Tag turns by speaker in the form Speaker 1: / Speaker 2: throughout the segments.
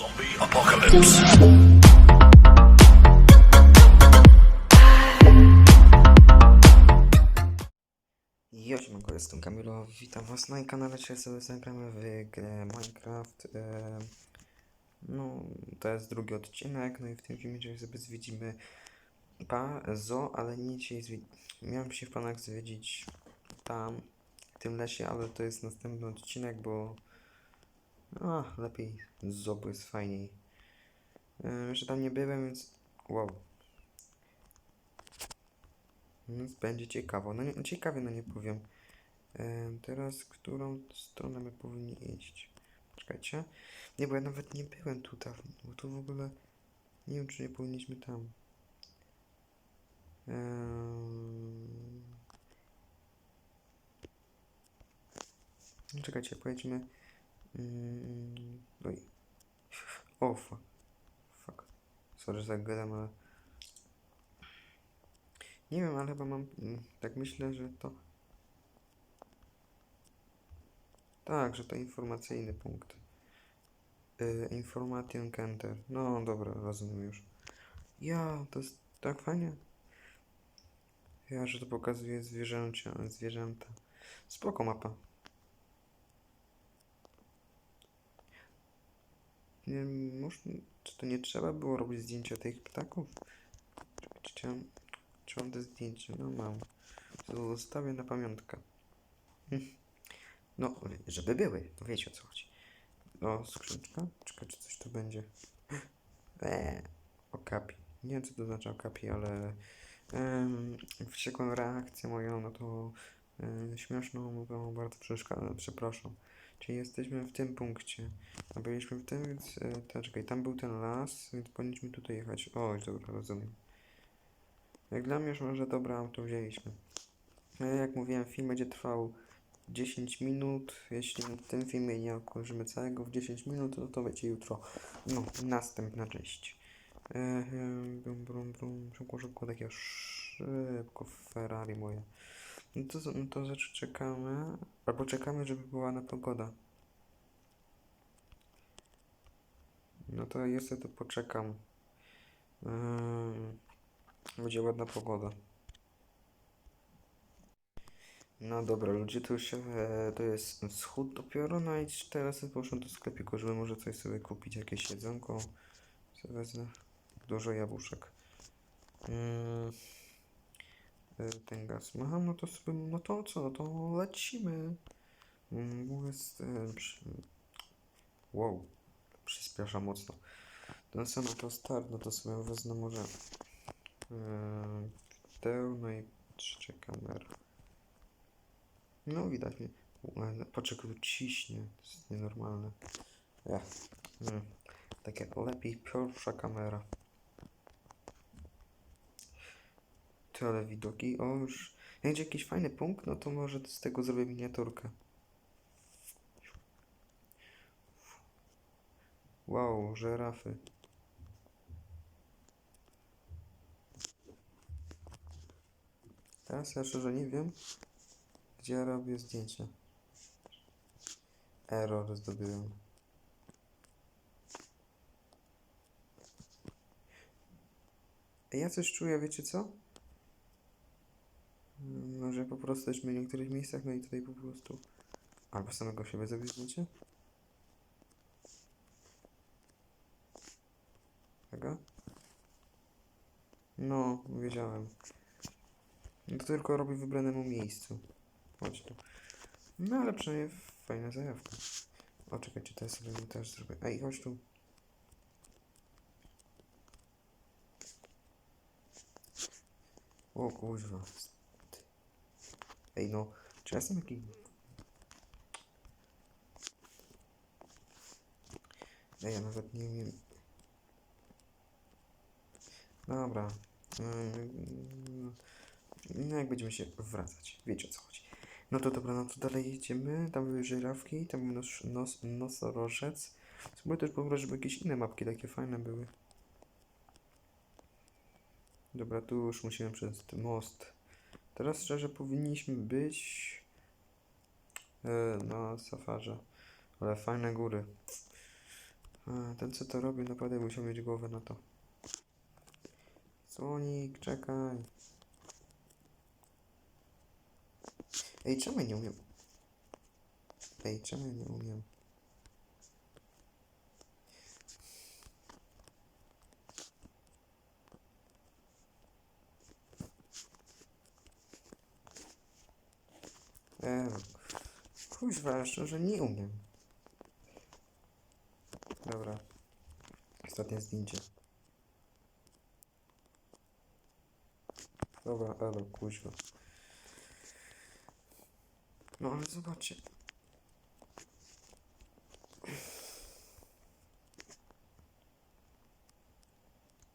Speaker 1: Zombie apocalypse.
Speaker 2: Jo, siemanko, jestem Kamilo, witam was na kanale, sobie zagramy w grę Minecraft. E, no, to jest drugi odcinek, no i w tym filmie dzisiaj sobie zwiedzimy pa, zo, ale nie dzisiaj Miałem się w planach zwiedzić tam, w tym lesie, ale to jest następny odcinek, bo a, lepiej bo jest fajniej. E, jeszcze tam nie byłem, więc wow. Więc będzie ciekawo. No nie, ciekawie, no nie powiem. E, teraz, którą stronę my powinni iść? Czekajcie. Nie, bo ja nawet nie byłem tutaj, bo tu w ogóle nie wiem, czy nie powinniśmy tam. No Czekajcie, pojedźmy. Mm, oj. O, fuck. Fuck. Sorry za gadam, ale... Nie wiem, ale chyba mam. mm, Tak myślę, że to. Tak, że to informacyjny punkt. Yy, Information. No dobra, rozumiem już. Ja, to jest tak fajnie. Ja, że to pokazuje zwierzęcia, zwierzęta. Spoko mapa. Nie, można, czy to nie trzeba było robić zdjęcia tych ptaków? Czekajcie, czy mam te zdjęcie? No mam. To zostawię na pamiątkę. Hm. No, żeby były. No wiecie o co chodzi. O, skrzyneczka? Czekaj, czy coś tu będzie. Eee, okapi. Nie wiem, co to znaczy okapi, ale em, wściekłą reakcję moją, no to e, śmieszną, to bardzo przeszkadza, przepraszam. Czyli jesteśmy w tym punkcie. A byliśmy w tym, więc... E, ta, czekaj, tam był ten las, więc powinniśmy tutaj jechać. O, dobra, rozumiem. Jak dla mnie już może dobre auto wzięliśmy. Ale jak mówiłem, film będzie trwał 10 minut. Jeśli w tym filmie nie okończymy całego w 10 minut, to to będzie jutro. No, następna część. Ehem, brum, brum, brum. Szybko, szybko, takie szybko Ferrari moje. No to, no to znaczy czekamy, albo czekamy, żeby była ładna pogoda. No to jeszcze to poczekam. Ehm, będzie ładna pogoda. No dobra, ludzie, to już e, to jest wschód dopiero, no i teraz poszłem do sklepiku, żeby może coś sobie kupić, jakieś jedzonko. Sobie wezmę dużo jabłuszek. E, ten gaz ma, no to sobie, no to co, no to lecimy. Mm, jest, e, przy... wow, przyspiesza mocno. Ten sam to start, no to sobie wezmę może Tę, no i trzecia kamera. No widać mnie. Patrz jak ciśnie. To jest nienormalne. Ja. Mm. Tak jak lepiej pierwsza kamera. Tyle widoki. O już. Będzie jakiś fajny punkt, no to może z tego zrobię miniaturkę. Wow, żerafy. Teraz ja szczerze nie wiem, gdzie ja robię zdjęcie. Error zdobyłem. Ja coś czuję, wiecie co? Po prostu jesteśmy w niektórych miejscach, no i tutaj po prostu... Albo samego siebie zdjęcie? Tego? No, wiedziałem. No to tylko robię w wybranemu miejscu. Chodź tu. No ale przynajmniej fajna zajawka. O, czekajcie, teraz sobie też zrobię. Ej, chodź tu. O kuźwa. Ej no, czy ja jestem jakiś... Ej, ja nawet nie wiem... Dobra. Mm, No jak będziemy się wracać, wiecie o co chodzi. No to dobra, no to dalej jedziemy. Tam były żyrafki, tam był nos, nos, nosorożec. Spróbuję też pobrać, żeby jakieś inne mapki takie fajne były. Dobra, tu już musimy przez most. Teraz szczerze powinniśmy być e, na safarze. Ale fajne góry. A, ten co to robi, naprawdę musiał mieć głowę na to. Słonik, czekaj. Ej, czemu nie umiem? Ej, czemu nie umiem? Eee, kuźwa, szczerze nie umiem. Dobra. Ostatnie zdjęcie. Dobra, elo, kuźwa. No ale zobaczcie.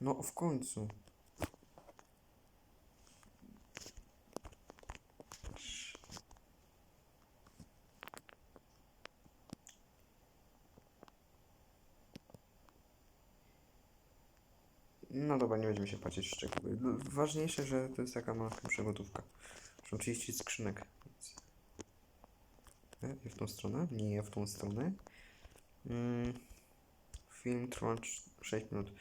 Speaker 2: No w końcu. No dobra, nie będziemy się patrzeć w szczegóły. L- Ważniejsze, że to jest taka mała przygotówka. Muszą 30 skrzynek. Nie w tą stronę? Nie w tą stronę. Mm. Film trwa 6 minut.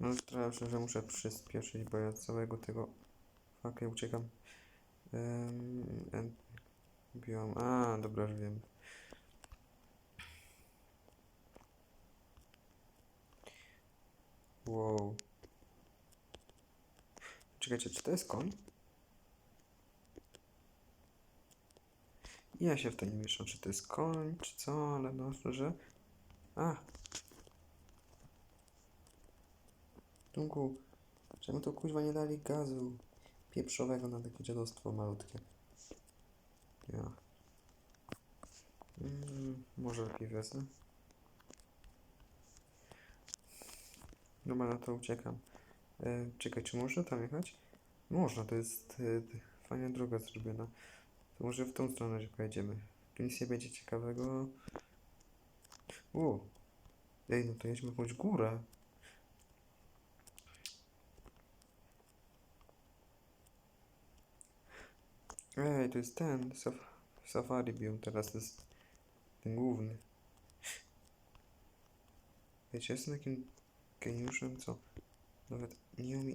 Speaker 2: No strasznie, że muszę przyspieszyć, bo ja całego tego... Ja uciekam. Um. Biłam... A, dobra, już wiem. Wow. Czekajcie, czy to jest koń? Ja się w to nie mieszam, czy to jest koń, czy co, ale no szczerze. A! Tunku, czemu to kuźwa nie dali gazu pieprzowego na takie dziadostwo malutkie? Ja. Mm, może lepiej wezmę. Dobra, na to uciekam. E, czekaj, czy można tam jechać? Można, to jest e, fajna droga zrobiona. To może w tą stronę że pojedziemy. Tu nic nie będzie ciekawego. U. Ej, no to jedźmy jakąś górę. Ej, to jest ten. Saf safari biom teraz, to jest ten główny. Wiecie, jestem takim geniuszem, co nawet nie umie...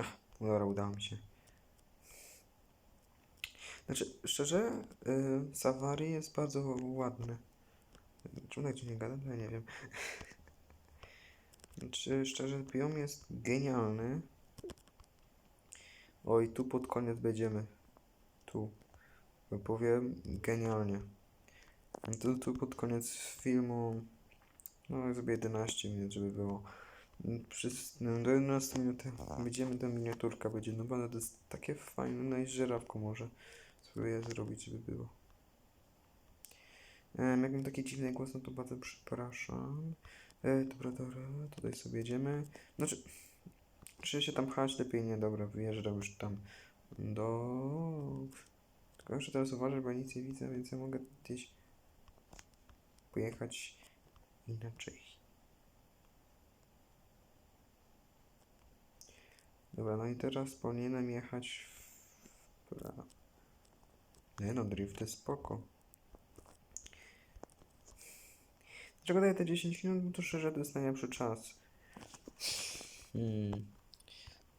Speaker 2: Ach, dobra, udało mi się. Znaczy, szczerze, y, Safari jest bardzo ładny. Czemu tak nie gadam? Ja nie wiem. Znaczy, szczerze, biom jest genialny. Oj, tu pod koniec będziemy. Tu. Powiem genialnie. Tu, tu pod koniec filmu. No, zrobię 11 minut, żeby było. Przez no, do 11 minut będziemy ta miniaturka będzie. No, bo to jest takie fajne. No i żerawko może spróbuję zrobić, żeby było. Um, jak mam taki dziwny głos, no to bardzo przepraszam. E, dobra, dobra, tutaj sobie jedziemy. Znaczy, czy się tam pchać lepiej? Nie, dobra, wyjeżdżam już tam do... Tylko jeszcze teraz uważaj, bo nic nie widzę, więc ja mogę gdzieś pojechać inaczej. Dobra, no i teraz powinienem jechać w prawo. Nie no, drift jest spoko. Dlaczego daję te 10 minut? Bo to szczerze to jest najlepszy czas. Hmm.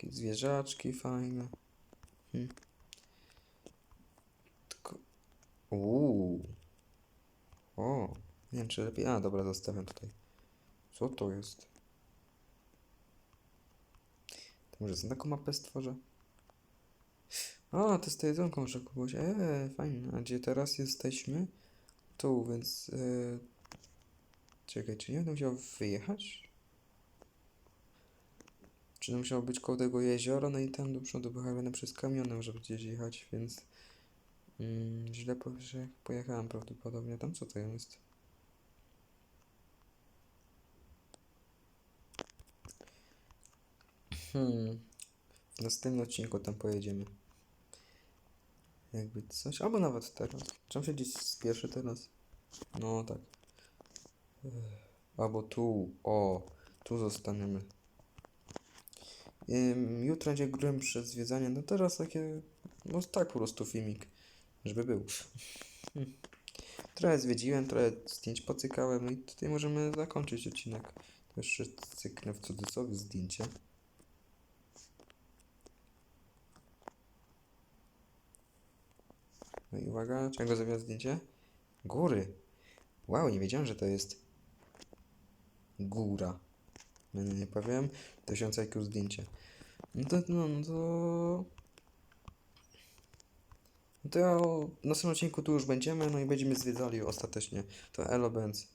Speaker 2: Jakieś zwierzaczki fajne. Hmm. Tylko... Uuu. O. Nie wiem, czy lepiej... A, dobra, zostawiam tutaj. Co to jest? To może sobie taką mapę stworzę? A, to jest to jedzonką, że kogoś. Eee, fajnie. A gdzie teraz jesteśmy? Tu, więc... E... Czekaj, czy nie będę musiał wyjechać? Czy to musiało być koło tego jeziora, no i tam do przodu pojechałem przez kamionem, żeby gdzieś jechać, więc... Mm, źle po, pojechałem prawdopodobnie. Tam co to jest? Hmm. W następnym odcinku tam pojedziemy. Jakby coś, albo nawet teraz. Czemu się gdzieś spieszy teraz? No tak. Albo tu, o, tu zostaniemy. Jutro będzie głębsze zwiedzanie, no teraz takie, no tak po prostu filmik, żeby był. Trochę zwiedziłem, trochę zdjęć pocykałem i tutaj możemy zakończyć odcinek. To jeszcze cyknę w cudzysłowie zdjęcie. No i uwaga, czego zrobiłem zdjęcie? Góry. Wow, nie wiedziałem, że to jest góra. Nie powiem, 1000 IQ zdjęcie. No to, no, no to... No to w następnym odcinku tu już będziemy, no i będziemy zwiedzali ostatecznie to Elo Benz.